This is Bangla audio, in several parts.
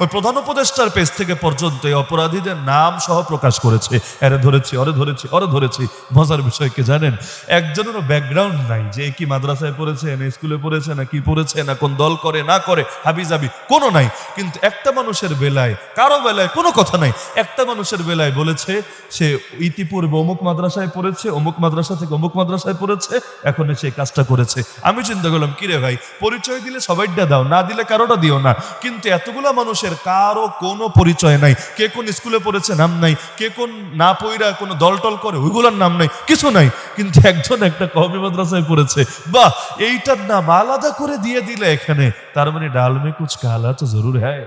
ওই প্রধান উপদেষ্টার পেজ থেকে পর্যন্ত এই অপরাধীদের নাম সহ প্রকাশ করেছে। এরে ধরেছি, অরে ধরেছি অরে ধরেছি। মজার বিষয় কি জানেন? একজনেরও ব্যাকগ্রাউন্ড নাই যে কি মাদ্রাসায় পড়েছে, না স্কুলে পড়েছে, না কি পড়েছে, না কোন দল করে, না করে হাবি যাবি কোনো নাই। কিন্তু একটা মানুষের বেলায়, কারও বেলায় কোনো কথা নাই। একটা মানুষের বেলায় বলেছে, সে ইতিপূর্বে অমুক মাদ্রাসায় পড়েছে, অমুক মাদ্রাসা থেকে অমুক মাদ্রাসায় পড়েছে, এখন সে কাজটা করেছে। আমি চিন্তা করলাম, কিরে ভাই, পরিচয় দিলে সবাইটা দাও, না দিলে কারোটা দিও না। কিন্তু এতগুলা মানুষের কারও কোনো পরিচয় নাই। কে কোন স্কুলে পড়েছে নাম নাই। কে কোন না পইরা কোনো দলটল করে, ওইগুলোর নাম নাই, কিছু নাই। কিন্তু একজন একটা কবি মাদ্রাসায় পড়েছে। বা এইটার নাম আলাদা করে দিয়ে দিলে এখানে। তার মানে ডালমে কুচ কালা তো জরুর হ্যায়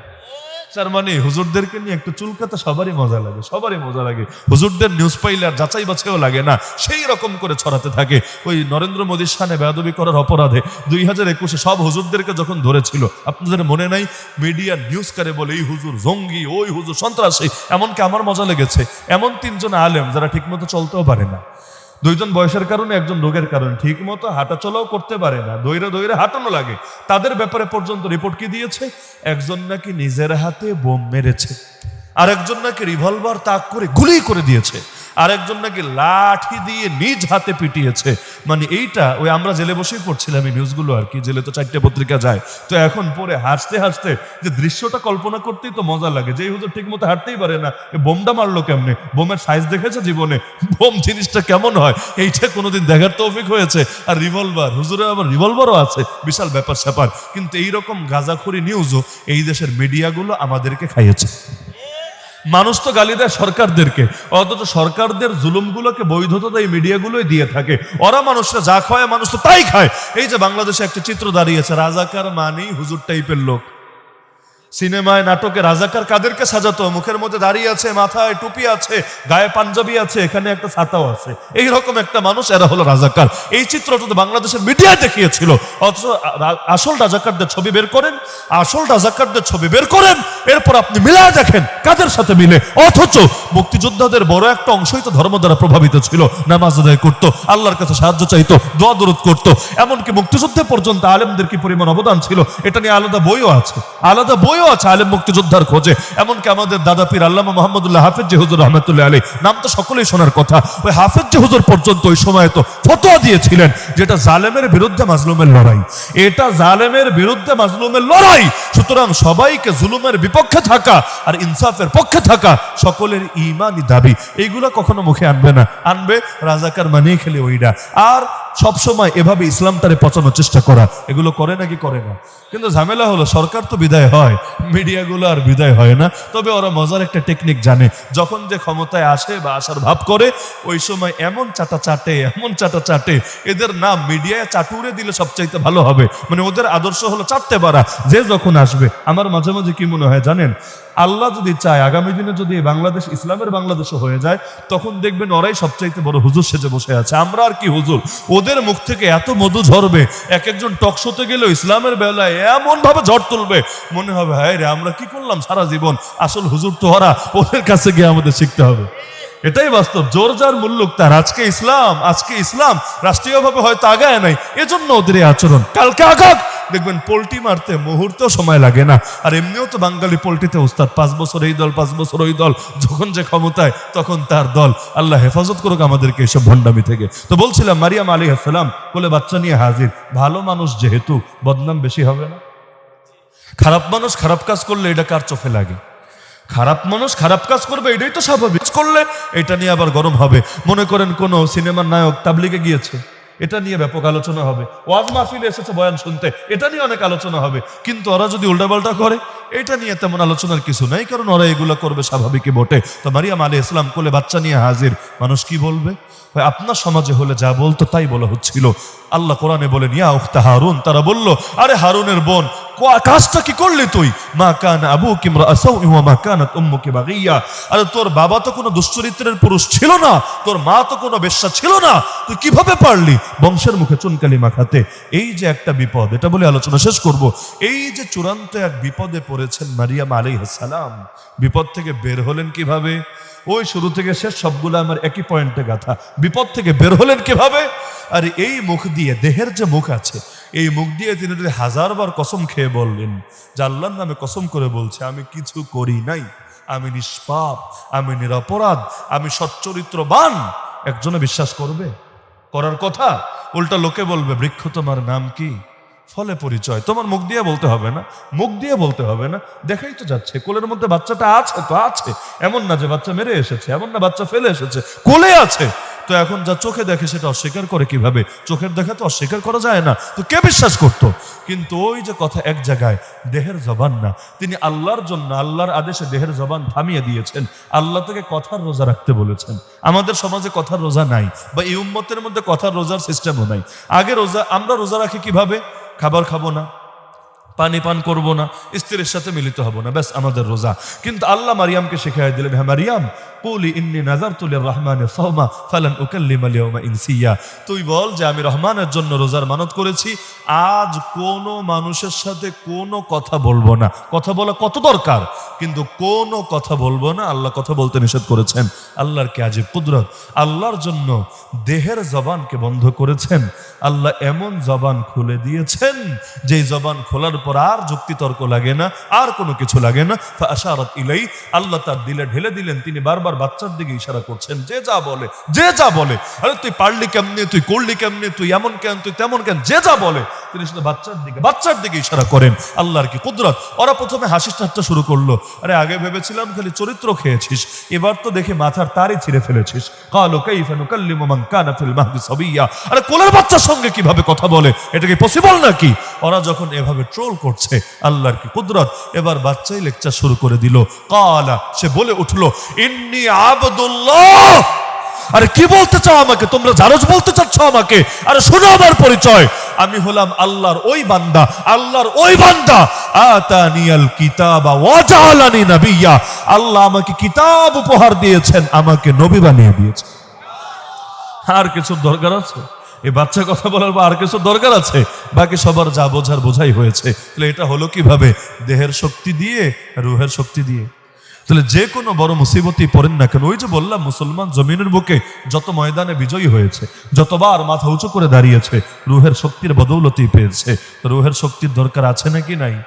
তার মানে হুজুরদেরকে নিয়ে একটু চুলকাতে সবারই মজা লাগে, সবারই মজা লাগে। হুজুরদের নিউজ পাইলে আর যাচাই বাছাইও লাগে না, সেই রকম করে ছড়াতে থাকে। ওই নরেন্দ্র মোদীর সামনে বেয়াদবি করার অপরাধে দুই হাজার একুশে সব হুজুরদেরকে যখন ধরেছিল, আপনাদের মনে নাই? মিডিয়া নিউজ করে বলে, এই হুজুর জঙ্গি, ওই হুজুর সন্ত্রাসী। এমনকি আমার মজা লেগেছে। এমন তিনজন আলেম যারা ঠিকমতো চলতেও পারে না। দুইজন বয়সের কারণে একজন রোগের কারণে। ঠিক মতো হাঁটা চলাও করতে পারে না। দৈরে দৈরে হাঁটানো লাগে। তাদের ব্যাপারে পর্যন্ত রিপোর্ট কি দিয়েছে? একজন নাকি নিজের হাতে বোম মেরেছে। আর একজন নাকি রিভলভার তাক করে গুলি করে দিয়েছে। আর একজন নাকি লাঠি দিয়ে নিজ হাতে পিটিয়েছে। মানে এইটা, ওই আমরা জেলে বসেই পড়ছিলাম এই নিউজগুলো আর কি, জেলে তো চারটে পত্রিকা যায়। তো এখন পরে হাসতে হাসতে যে দৃশ্যটা কল্পনা করতেই তো মজা লাগে। যে হুজুর ঠিক মতো হাঁটতেই পারে না বোমটা মারলো কেমনে? বোমের সাইজ দেখেছে জীবনে? বোম জিনিসটা কেমন হয়? এইটা কোনোদিন দেখার তৌফিক হয়েছে। আর রিভলভার হুজুরের আবার রিভলভারও আছে। বিশাল ব্যাপার স্যাপার কিন্তু এইরকম গাজাখুরি নিউজও এই দেশের মিডিয়াগুলো আমাদেরকে খাইয়েছে। মানুষ তো গালি দেয় সরকারদেরকে। অথচ সরকারদের জুলুমগুলোকে বৈধতা এই মিডিয়াগুলোই দিয়ে থাকে। ওরা মানুষরা যা খায়, মানুষ তো তাই খায়। এই যে বাংলাদেশে একটা চিত্র দাঁড়িয়েছে, রাজাকার মানেই হুজুর টাইপের লোক। সিনেমায়, নাটকে রাজাকার কাদেরকে সাজাতো, মুখের মধ্যে দাঁড়িয়ে আছে, মাথায় টুপি আছে, গায়ে পাঞ্জাবি আছে, এখানে একটা ছাতাও আছে। এই রকম একটা মানুষ এরা হলো রাজাকার। এই চিত্রটা তো বাংলাদেশের মিডিয়ায় দেখিয়েছিল। অথচ আসল রাজাকারদের ছবি বের করেন, আসল রাজাকারদের ছবি বের করেন, এরপর আপনি মিলায় দেখেন কাদের সাথে মিলে। অথচ মুক্তিযোদ্ধাদের বড় একটা অংশই তো ধর্ম দ্বারা প্রভাবিত ছিল। নামাজ আদায় করতো, আল্লাহর কাছে সাহায্য চাইতো, দোয়া দরদ করতো। এমনকি মুক্তিযুদ্ধে পর্যন্ত আলেমদের কি পরিমাণ অবদান ছিল? এটা নিয়ে আলাদা বইও আছে। আলাদা বইও আছে, আলেম মুক্তিযোদ্ধার খোঁজে। এমনকি আমাদের দাদা পীর আল্লামা মোহাম্মদুল্লাহ হাফেজ যে হুজুর রহমতুল্লাহ আলী নাম তো সকলেই শোনার কথা। ওই হাফেজ যে হুজুর পর্যন্ত ওই সময় তো ফতোয়া দিয়েছিলেন, যেটা জালেমের বিরুদ্ধে মাজলুমের লড়াই। এটা জালেমের বিরুদ্ধে মাজলুমের লড়াই। সুতরাং সবাইকে জুলুমের বিপক্ষে থাকা আর ইনসাফের পক্ষে থাকা সকলের ইমানই দাবি। এইগুলো কখনো মুখে আনবে না। আনবে রাজাকার মানেই খেলে ওইটা আর সব সময় এভাবে ইসলামটারে পচানোর চেষ্টা করা, এগুলো করে নাকি করে না? কিন্তু ঝামেলা হলো, সরকার তো বিদায় হয়, মিডিয়াগুলো আর বিদায় হয় না। তবে ওরা মজার একটা টেকনিক জানে, যখন যে ক্ষমতায় আসে বা আসার ভাব করে, ওই সময় এমন চাটা চাটে এমন চাটা চাটে এদের নাম মিডিয়ায় চাটুরে দিলে সবচাইতে ভালো হবে। মানে ওদের আদর্শ হলো চাটতে পারা যে যখন আসবে, আমার মাঝে মাঝে কি মনে হয় জানেন? আল্লাহ যদি চায়, আগামী দিনে যদি বাংলাদেশ ইসলামের বাংলাদেশও হয়ে যায়, তখন দেখবেন ওরাই সবচাইতে বড় হুজুর সেজে বসে আছে। আমরা আর কি হুজুর? ওদের মুখ থেকে এত মধু ঝরবে এক একজন টকশোতে গেলেও ইসলামের বেলায় এমন ভাবে ঝড় তুলবে, মনে হবে হ্যাঁ রে, আমরা কি করলাম সারা জীবন? আসল হুজুর তো ওরা, ওদের কাছে গিয়ে আমাদের শিখতে হবে। এটাই বাস্তব, জোর যার মুল্লুক তার। আজকে ইসলাম আজকে ইসলাম, রাষ্ট্রীয়ভাবে হয়তো আগায় নাই, এজন্য ওদের আচরণ। কালকে আগাক দেখবেন পোল্টি মারতে মুহূর্তেও সময় লাগে না। আর এমনিও তো বাঙালি পোল্টিতে উস্তাদ, পাঁচ বছর এই দল, পাঁচ বছর ওই দল, যখন যে ক্ষমতায় তখন তার দল। আল্লাহ হেফাজত করুক আমাদেরকে এসব ভণ্ডামি থেকে। তো বলছিলাম, মারিয়াম আলী আসসালাম বলে, বাচ্চা নিয়ে হাজির। ভালো মানুষ যেহেতু, বদনাম বেশি হবে না? খারাপ মানুষ খারাপ কাজ করলে এটা কার চোখে লাগে? খারাপ মানুষ খারাপ কাজ করবে, এটাই তো স্বাভাবিক। করলে এটা নিয়ে আবার গরম হবে। মনে করেন কোন সিনেমার নায়ক তাবলিগে গিয়েছে। এটা নিয়ে ব্যাপক আলোচনা হবে। ওয়াজ মাহফিলে এসেছে বয়ান শুনতে, এটা নিয়ে অনেক আলোচনা হবে। কিন্তু ওরা যদি উল্টাপাল্টা করে, এটা নিয়ে তেমন আলোচনার কিছু নাই, কারণ ওরা এগুলো করবে স্বাভাবিকই বটে। তো মারিয়াম আলী ইসলাম কোলে বাচ্চা নিয়ে হাজির, মানুষ কি বলবে? আপনার সমাজে হলে যা বলতো তাই বলা হচ্ছিল। আল্লাহ কোরআনে বলেন, ইয়া উখতা হারুন। তারা বলল, আরে হারুনের বোন কাজটা কি করলি তুই? মা কান আবু কিমরা বাগিয়া আরে তোর বাবা তো কোনো দুশ্চরিত্রের পুরুষ ছিল না, তোর মা তো কোনো বেশ্যা ছিল না, তুই কীভাবে পারলি? বংশের মুখে চুনকালি মাখাতে, এই যে একটা বিপদ, এটা বলে আলোচনা শেষ করব। এই যে চূড়ান্ত এক বিপদে পড়েছেন মারিয়াম আলাইহিস সালাম, বিপদ থেকে বের হলেন কীভাবে? ওই শুরু থেকে শেষ, সবগুলো আমার একই পয়েন্টে গাথা। বিপদ থেকে বের হলেন কীভাবে? আর এই মুখ দিয়ে, দেহের যে মুখ আছে, এই মুখ দিয়ে তিনি যদি হাজারবার কসম খেয়ে বললেন, যে আল্লাহর নামে কসম করে বলছে, আমি কিছু করি নাই, আমি নিষ্পাপ, আমি নিরপরাধ, আমি সচ্চরিত্রবান, একজনে বিশ্বাস করবে? করার কথা? উল্টা লোকে বলবে, বৃক্ষ তোমার নাম কি? ফলে পরিচয়। তোমার মুখ দিয়ে বলতে হবে না, মুখ দিয়ে বলতে হবে না। দেখাই তো যাচ্ছে, কোলের মধ্যে বাচ্চাটা আছে তো আছে। এমন না যে বাচ্চা মেরে এসেছে, এমন না বাচ্চা ফেলে এসেছে, কোলে আছে। তো এখন যা চোখে দেখে সেটা অস্বীকার করে কীভাবে? চোখের দেখা তো অস্বীকার করা যায় না, তো কে বিশ্বাস করত? কিন্তু ওই যে কথা এক জায়গায়, দেহের জবান না। তিনি আল্লাহর জন্য, আল্লাহর আদেশে দেহের জবান থামিয়ে দিয়েছেন। আল্লাহ থেকে কথার রোজা রাখতে বলেছেন। আমাদের সমাজে কথার রোজা নাই, বা এই উম্মতের মধ্যে কথার রোজার সিস্টেমও নাই। আগে রোজা, আমরা রোজা রাখি কীভাবে? খাবার খাব না, পানি পান করব না, স্ত্রীর সাথে মিলিত হব না। ব্যাস, আমাদের রোজা। কিন্তু আল্লাহ মারিয়ামকে শেখাই দিলেন হ্যাঁ মারিয়াম কুলি ইন্নি নাজার সৌমা ফালান ইনসিয়া। তুই বল যে আমি রহমানের জন্য রোজার মানত করেছি, আজ কোনো মানুষের সাথে কোনো কথা বলব না। কথা বলা কত দরকার, কিন্তু কোনো কথা বলব না, আল্লাহ কথা বলতে নিষেধ করেছেন। আল্লাহর কে আজীব কুদরত? আল্লাহর জন্য দেহের জবানকে বন্ধ করেছেন। আল্লাহ এমন জবান খুলে দিয়েছেন, যেই জবান খোলার পর আর যুক্তিতর্ক লাগে না, আর কোনো কিছু লাগে না। আশারত ইলাই আল্লাহ তার দিলে ঢেলে দিলেন, তিনি বারবার বাচ্চার দিকে ইশারা করছেন, যে যা বলে, যে যা বলে, আরে তুই পারলি কেমনে, তুই করলি কেমনে, তুই এমন কেন, তুই তেমন কেন, যে যা বলে। তিনি শুধু বাচ্চার দিকে বাচ্চার দিকে ইশারা করেন, আল্লাহর কি কুদরত। ওরা প্রথমে হাসি ঠাট্টা শুরু করল, আরে আগে ভেবেছিলাম খালি চরিত্র খেয়েছিস, এবার তো দেখে মাথার তারই ছিঁড়ে ফেলেছিস। কালো কাইফা নুকাল্লিমু মান কানা ফিল মাহদি সাবিয়্যা আরে কোলের বাচ্চার সঙ্গে কীভাবে কথা বলে, এটা কি পসিবল নাকি? ওরা যখন এভাবে ট্রোল করছে, আল্লাহর কি কুদরত, এবার বাচ্চাই লেকচার শুরু করে দিল, কালা, সে বলে উঠল, ইন্নি আবদুল্লাহ। আরে কি বলতে চাও আমাকে? তোমরা জারজ বলতে চাচ্ছ আমাকে। আরে শোনো আমার পরিচয়। আমি হলাম আল্লাহর ওই বান্দা, আল্লাহর ওই বান্দা। আতানিয়াল কিতাবা ওয়াজালানি নাবিয়্যা আল্লাহ আমাকে কিতাব উপহার দিয়েছেন, আমাকে নবী বানিয়ে দিয়েছেন। আর কিছু দরকার আছে? এই বাচ্চা কথা বলার পর আর কিছু দরকার আছে? বাকি সবার যা বোঝার বোঝাই হয়েছে। তাহলে এটা হলো কীভাবে? দেহের শক্তি দিয়ে, রুহের শক্তি দিয়ে। তাহলে যে কোনো বড় মুসিবতই পড়েন না কেন? ওই যে বললাম, মুসলমান জমিনের বুকে যত ময়দানে বিজয়ী হয়েছে, যতবার মাথা উঁচু করে দাঁড়িয়েছে, রুহের শক্তির বদৌলতি পেয়েছে। রুহের শক্তির দরকার আছে নাকি নাই?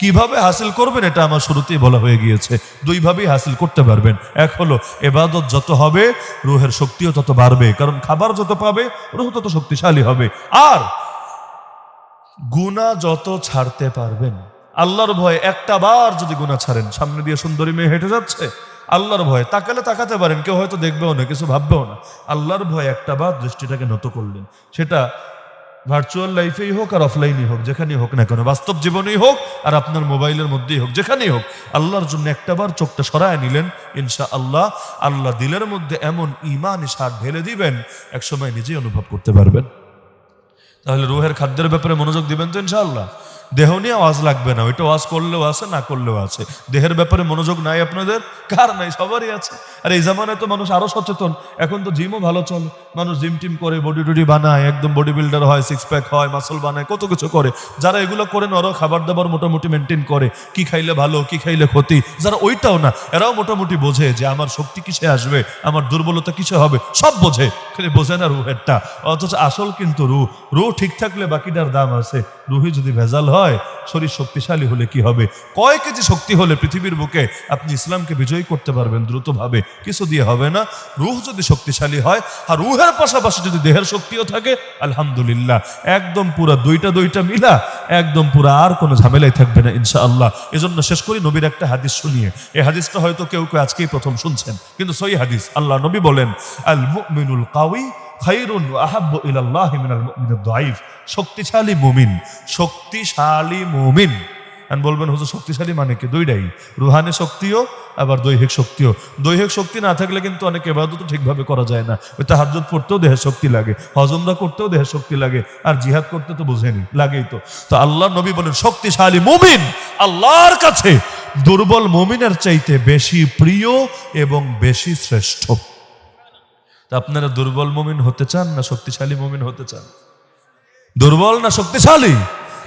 কীভাবে হাসিল করবেন এটা আমার শুরুতেই বলা হয়ে গিয়েছে। দুইভাবেই হাসিল করতে পারবেন। এক হলো, এবাদত যত হবে, রুহের শক্তিও তত বাড়বে। কারণ খাবার যত পাবে, রুহ তত শক্তিশালী হবে। আর গুণা যত ছাড়তে পারবেন। আল্লাহর ভয়ে একটা বার যদি গুণা ছাড়েন, সামনে দিয়ে সুন্দরী মেয়ে হেঁটে যাচ্ছে, আল্লাহর ভয়ে তাকালে তাকাতে পারেন, কেউ হয়তো দেখবেও না, কিছু ভাববেও না। আল্লাহর ভয়ে একটা বার দৃষ্টিটাকে নত করলেন। সেটা ভার্চুয়াল লাইফেই হোক আর অফলাইনেই হোক, যেখানেই হোক না কেন, বাস্তব জীবনেই হোক আর আপনার মোবাইলের মধ্যেই হোক, যেখানেই হোক, আল্লাহর জন্য একটাবার চোখটা সরায় নিলেন ইনশা আল্লাহ আল্লাহ দিলের মধ্যে এমন ইমান সার ঢেলে দিবেন, একসময় নিজেই অনুভব করতে পারবেন। তাহলে রুহের খাদ্যের ব্যাপারে মনোযোগ দিবেন তো ইনশাআল্লাহ। দেহ নিয়ে ওয়াজ লাগবে না, ওইটা ওয়াজ করলেও আছে, না করলেও আছে। দেহের ব্যাপারে মনোযোগ নাই আপনাদের? কার নাই? সবারই আছে। আর এই জামানায় তো মানুষ আরও সচেতন। এখন তো জিমও ভালো চলে। মানুষ জিম টিম করে বডি টডি বানায়, একদম বডি বিল্ডার হয় সিক্স প্যাক হয় মাসল বানায়, কত কিছু করে। যারা এগুলো করেন ওরাও খাবার দাবার মোটামুটি মেনটেন করে। কি খাইলে ভালো, কি খাইলে ক্ষতি? যারা ওইটাও না, এরাও মোটামুটি বোঝে যে আমার শক্তি কিসে আসবে, আমার দুর্বলতা কিসে হবে? সব বোঝে। খালি বোঝে না রুহেরটা। অথচ আসল কিন্তু রু রু ঠিক থাকলে বাকিটার দাম আছে। রুহি যদি ভেজাল হয়, শরীর শক্তিশালী হলে কি হবে? কয় কেজি শক্তি হলে পৃথিবীর বুকে আপনি ইসলামকে বিজয়ী করতে পারবেন দ্রুতভাবে? কিছু দিয়ে হবে না। রুহ যদি শক্তিশালী হয়, আর রুহের পাশাপাশি যদি দেহের শক্তিও থাকে, আলহামদুলিল্লাহ। একদম পুরা দুইটা দুইটা মিলা, একদম পুরা আর কোনো ঝামেলাই থাকবে না, ইনশাআল্লাহ। এজন্য শেষ করি নবীর একটা হাদিস শুনিয়ে। এই হাদিসটা হয়তো কেউ কেউ আজকেই প্রথম শুনছেন, কিন্তু সই হাদিস, আল্লাহ নবী বলেন আল মুমিনুল কাউই খাইরুন আহাব্বু ইলাল্লাহি মিনাল মুমিনিদ দাঈফ। শক্তিশালী মুমিন শক্তিশালী মুমিন। And বলবেন, হুজুর, শক্তিশালী মানে কি? দুইটাই। রুহানি শক্তিও, আবার দৈহিক শক্তিও। দৈহিক শক্তি না থাকলে কিন্তু অনেক এবাদত ঠিকভাবে করা যায় না। ওই তাহাজ্জুদ পড়তেও দেহের শক্তি লাগে, হজমরা করতেও দেহের শক্তি লাগে, আর জিহাদ করতে তো বুঝেনি, লাগেই তো। তো আল্লাহ নবী বলেন, শক্তিশালী মুমিন আল্লাহর কাছে দুর্বল মুমিনের চাইতে বেশি প্রিয় এবং বেশি শ্রেষ্ঠ। তা আপনারা দুর্বল মমিন হতে চান না শক্তিশালী মমিন হতে চান? দুর্বল না শক্তিশালী?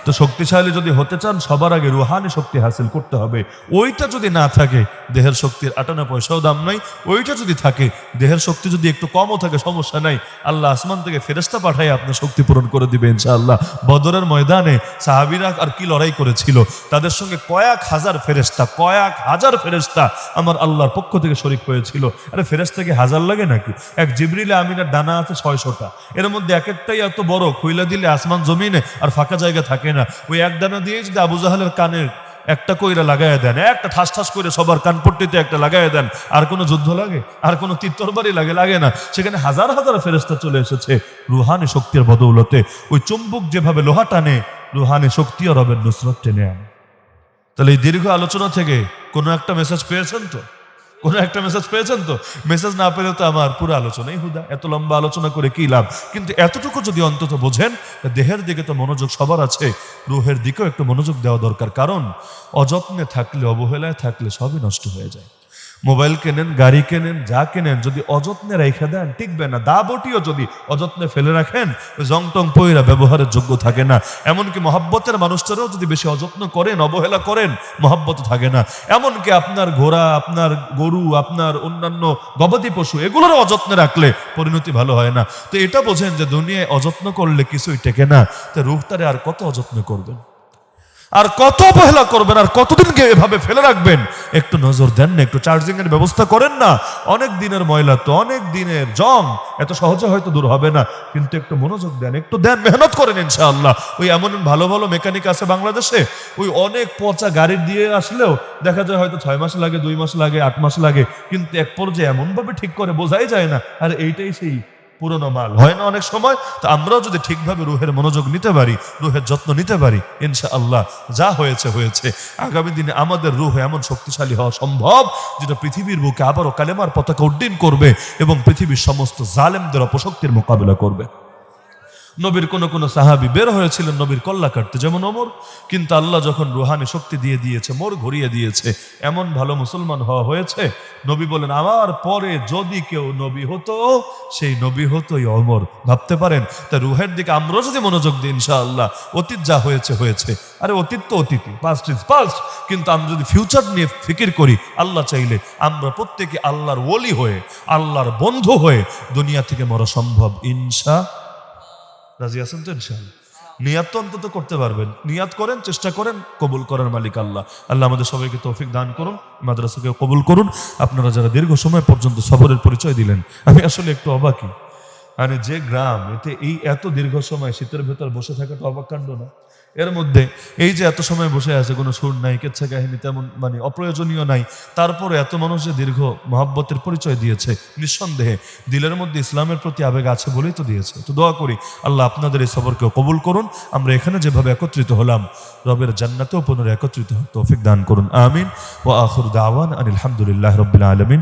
তো শক্তিশালী যদি হতে চান, সবার আগে রুহানি শক্তি হাসিল করতে হবে। ওইটা যদি না থাকে, দেহের শক্তির আটানা পয়সাও দাম নাই। ওইটা যদি থাকে, দেহের শক্তি যদি একটু কমও থাকে, সমস্যা নাই। আল্লাহ আসমান থেকে ফেরেস্তা পাঠায় আপনার শক্তি পূরণ করে দিবে ইনশাআল্লাহ। বদরের ময়দানে সাহাবিরা আর কি লড়াই করেছিল? তাদের সঙ্গে কয়েক হাজার ফেরেস্তা কয়েক হাজার ফেরেস্তা আমার আল্লাহর পক্ষ থেকে শরিক হয়েছিল। আরে ফেরেস্তাকে হাজার লাগে নাকি? এক জিবরিলে আমিনার ডানা আছে ছয়শটা। এর মধ্যে এক একটাই এত বড়, খুইলা দিলে আসমান জমিনে আর ফাঁকা জায়গা থাকে না। ওই এক ডানা দিয়ে যদি আবু জাহালের কানের একটা কইরা লাগাই দেন, একটা ঠাস ঠাস করে সবার কানপট্টিতে একটা লাগাই দেন, আর কোনো যুদ্ধ লাগে? আর কোনো তীর্থরবারই লাগে? লাগে না। সেখানে হাজার হাজার ফেরেস্তা চলে এসেছে রুহানি শক্তির বদৌলতে। ওই চুম্বুক যেভাবে লোহা টানে, রুহানি শক্তি আর রবের নুসরত টেনে আনে। তাহলে এই দীর্ঘ আলোচনা থেকে কোনো একটা মেসেজ পেয়েছেন তো? কোনো একটা মেসেজ পেয়েছেন তো? মেসেজ না পেলে তো আমার পুরো আলোচনাই হুদা। এত লম্বা আলোচনা করে কি লাভ? কিন্তু এতটুকু যদি অন্তত বোঝেন দেহের দিকে তো মনোযোগ সবার আছে। রুহের দিকেও একটু মনোযোগ দেওয়া দরকার। কারণ অযত্নে থাকলে, অবহেলায় থাকলে সবই নষ্ট হয়ে যায়। মোবাইল কেনেন, গাড়ি কেনেন, যা কেনেন, যদি অযত্নে রেখে দেন, টিকবে না। দা বটিও যদি অযত্নে ফেলে রাখেন জং টং পইরা ব্যবহারের যোগ্য থাকে না। এমনকি মহাব্বতের মানুষটারও যদি বেশি অযত্ন করেন, অবহেলা করেন, মহাব্বত থাকে না। এমনকি আপনার ঘোড়া, আপনার গরু, আপনার অন্যান্য গবাদি পশু, এগুলোরও অযত্নে রাখলে পরিণতি ভালো হয় না। তো এটা বোঝেন যে দুনিয়ায় অযত্ন করলে কিছুই টেকে না। তো রুখতারে আর কত অযত্ন করবেন? আর কত অবহেলা করবেন, আর কতদিনকে এভাবে ফেলে রাখবেন? একটু নজর দেন না, একটু চার্জিং এর ব্যবস্থা করেন না। অনেক দিনের ময়লা তো, অনেক দিনের জং, এত সহজে হয়তো দূর হবে না। কিন্তু একটু মনোযোগ দেন, একটু দেন, মেহনত করেন ইনশাআল্লাহ। ওই এমন ভালো ভালো মেকানিক আছে বাংলাদেশে, ওই অনেক পচা গাড়ি দিয়ে আসলেও দেখা যায় হয়তো ছয় মাস লাগে, দুই মাস লাগে, আট মাস লাগে, কিন্তু এক পর্যায়ে এমনভাবে ঠিক করে বোঝাই যায় না। আর এইটাই সেই পুরনো মাল। হয় না অনেক সময়? তো আমরাও যদি ঠিকভাবে রুহের মনোযোগ নিতে পারি, রুহের যত্ন নিতে পারি ইনশা আল্লাহ যা হয়েছে হয়েছে। আগামী দিনে আমাদের রুহ এমন শক্তিশালী হওয়া সম্ভব, যেটা পৃথিবীর বুকে আবারও কালেমার পতাকা উড্ডীন করবে এবং পৃথিবীর সমস্ত জালেমদের অপশক্তির মোকাবিলা করবে। নবীর কোন কোন সাহাবি বের হয়েছিলেন নবীর কল্লা কাটতে, যেমন অমর কিন্তু আল্লাহ যখন রুহানি শক্তি দিয়ে দিয়েছে, মোর ঘুরিয়ে দিয়েছে, এমন ভালো মুসলমান হওয়া হয়েছে, নবী বলেন, আমার পরে যদি কেউ নবী হতো, সেই নবী হতোই অমর ভাবতে পারেন? তা রুহের দিকে আমরাও যদি মনোযোগ দিই ইনশাআল্লাহ, অতীত যা হয়েছে হয়েছে। আরে অতীত তো অতীত পাস্ট ইজ পাস্ট কিন্তু আমরা যদি ফিউচার নিয়ে ফিকির করি, আল্লাহ চাইলে আমরা প্রত্যেকে আল্লাহর ওলি হয়ে, আল্লাহর বন্ধু হয়ে দুনিয়া থেকে মরা সম্ভব, ইনশা রাজি আছেন তো ইনশাআল্লাহ নিয়াত তো অন্তত করতে পারবেন। নিয়াত করেন, চেষ্টা করেন, কবুল করার মালিক আল্লাহ। আল্লাহ আমাদের সবাইকে তৌফিক দান করুন মাদ্রাসাকে কবুল করুন। আপনারা যারা দীর্ঘ সময় পর্যন্ত সবরের পরিচয় দিলেন, আমি আসলে একটু অবাকি মানে যে গ্রাম, এতে এই এত দীর্ঘ সময় শীতের ভেতর বসে থাকাটা অবাক কাণ্ড না? এর মধ্যে এই যে এত সময় বসে আছে, কোনো সুর নাই, কেচ্ছা কাহিনী তেমন মানে অপ্রয়োজনীয় নাই, তারপরে এত মানুষ যে দীর্ঘ মহাব্বতের পরিচয় দিয়েছে, নিঃসন্দেহে দিলের মধ্যে ইসলামের প্রতি আবেগ আছে বলেই তো দিয়েছে। তো দোয়া করি, আল্লাহ আপনাদের এই সবরকে কবুল করুন, আমরা এখানে যেভাবে একত্রিত হলাম, রবের জান্নাতেও পুনরায় একত্রিত তৌফিক দান করুন, আমিন। ও আখর দাওয়ান আনিল হামদুলিল্লাহ রবিল আলমিন।